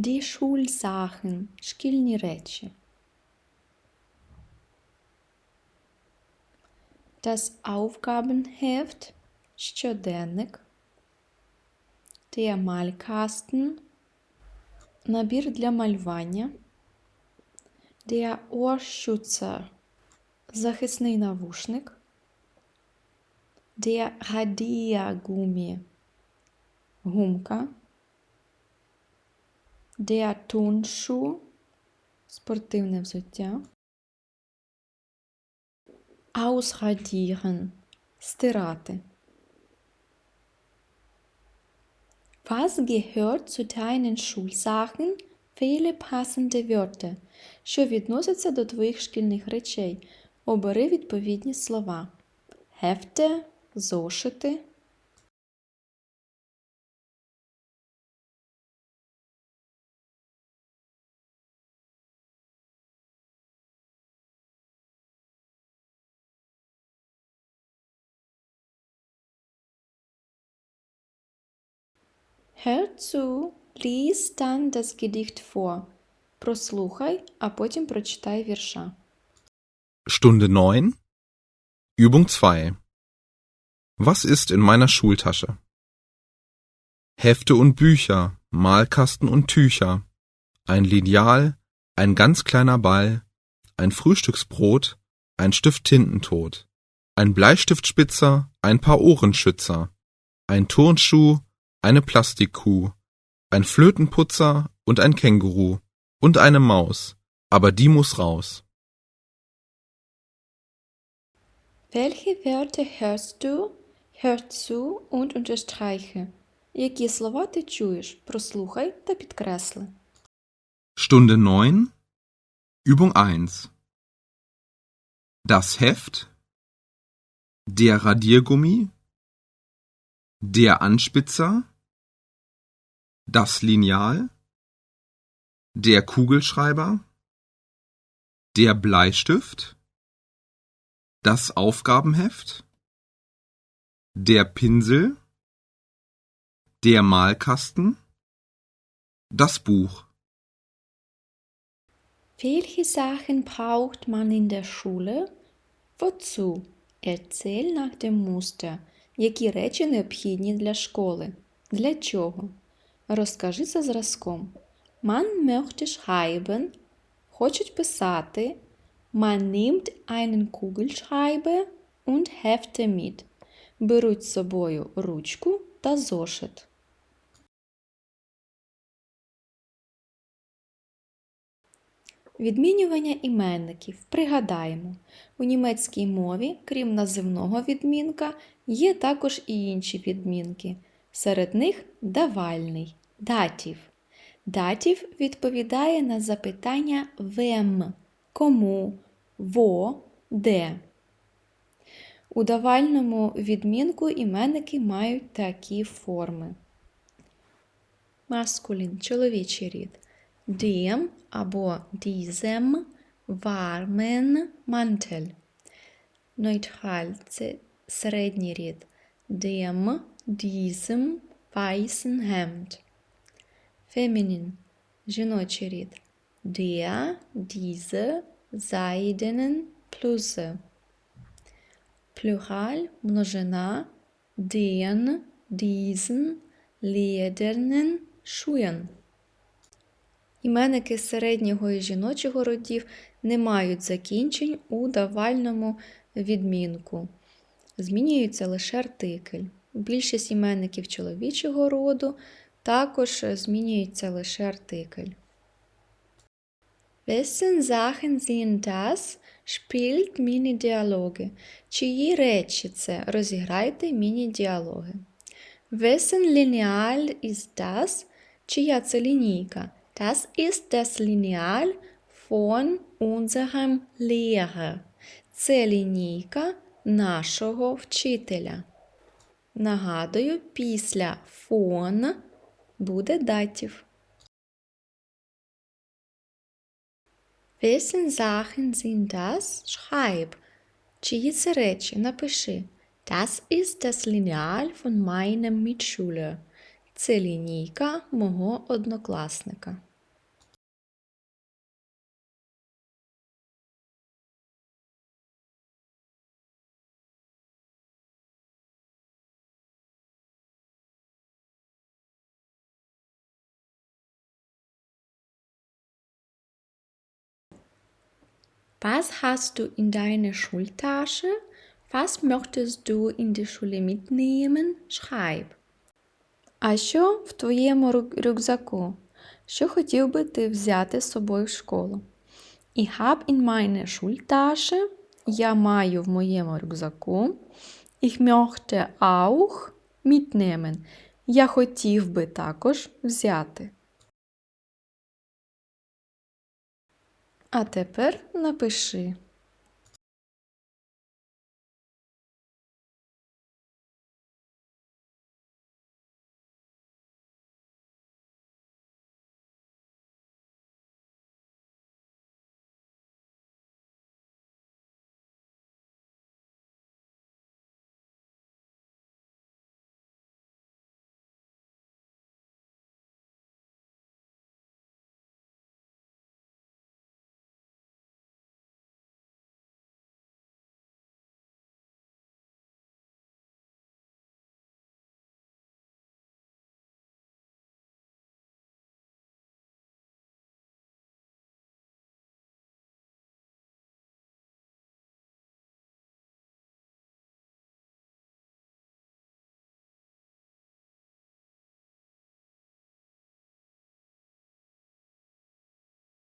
Die Schulsachen – шкільні речі. Das Aufgabenheft – щоденник. Der Malkasten – набір для малювання. Der Ohrschützer – захисний навушник. Der Radiergummi – гумка. Turnschuh – спортивне взуття. Ausradieren – стирати. Was gehört zu deinen Schulsachen? Viele passende Wörter. Що відноситься до твоїх шкільних речей? Обери відповідні слова. Hefte, зошити. Hör zu, lies dann das Gedicht vor. Прослухай, а потім прочитай вірша. Stunde 9 Übung 2 Was ist in meiner Schultasche? Hefte und Bücher, Malkasten und Tücher, ein Lineal, ein ganz kleiner Ball, ein Frühstücksbrot, ein Stift Tintentod, ein Bleistiftspitzer, ein paar Ohrenschützer, ein Turnschuh, eine Plastikkuh, ein Flötenputzer und ein Känguru und eine Maus, aber die muss raus. Welche Wörter hörst du? Hör zu und unterstreiche. Які слова ти чуєш? Прослухай та підкресли. Stunde 9 Übung 1 Das Heft Der Radiergummi Der Anspitzer Das Lineal Der Kugelschreiber Der Bleistift Das Aufgabenheft Der Pinsel Der Malkasten Das Buch Welche Sachen braucht man in der Schule? Wozu? Erzähl nach dem Muster. Які речі необхідні для школи? Для чого? Розкажи за зразком. Man möchte schreiben. Хочуть писати. Man nimmt einen Kugelschreiber und Hefte mit. Беруть з собою ручку та зошит. Відмінювання іменників. Пригадаємо, у німецькій мові, крім називного відмінка, є також і інші відмінки. Серед них давальний датів. Датів відповідає на запитання вем, кому, во, де. У давальному відмінку іменники мають такі форми. Маскулін чоловічий рід. Dem або diesem warmen Mantel. Нейтраль це середній рід. Dem, diesem weißen Hemd. Feminin жіночий рід. Der, diese seidenen Bluse. Плюраль множина den, diesen ledernen Schuhen. Іменники середнього і жіночого родів не мають закінчень у давальному відмінку. Змінюється лише артикль. Більшість іменників чоловічого роду також змінюється лише артикль. Wessen Sachen sind das? Spielt міні-діалоги. Чиї речі це? Розіграйте міні-діалоги. Wessen Lineal ist das? Чия це лінійка? Das ist das Lineal von unserem Lehrer. Це лінійка нашого вчителя. Нагадую, після von буде датів. Wessen Sachen sind das? Schreib. Чиї це речі? Напиши. Das ist das Lineal von meinem Mitschüler. Це лінійка мого однокласника. Was hast du in deiner Schultasche? Was möchtest du in die Schule mitnehmen? Schreib. А що в твоєму рюкзаку? Що хотів би ти взяти з собою в школу? Ich hab in meiner Schultasche. Я маю в моєму рюкзаку. Ich möchte auch mitnehmen. Я хотів би також взяти. А тепер напиши.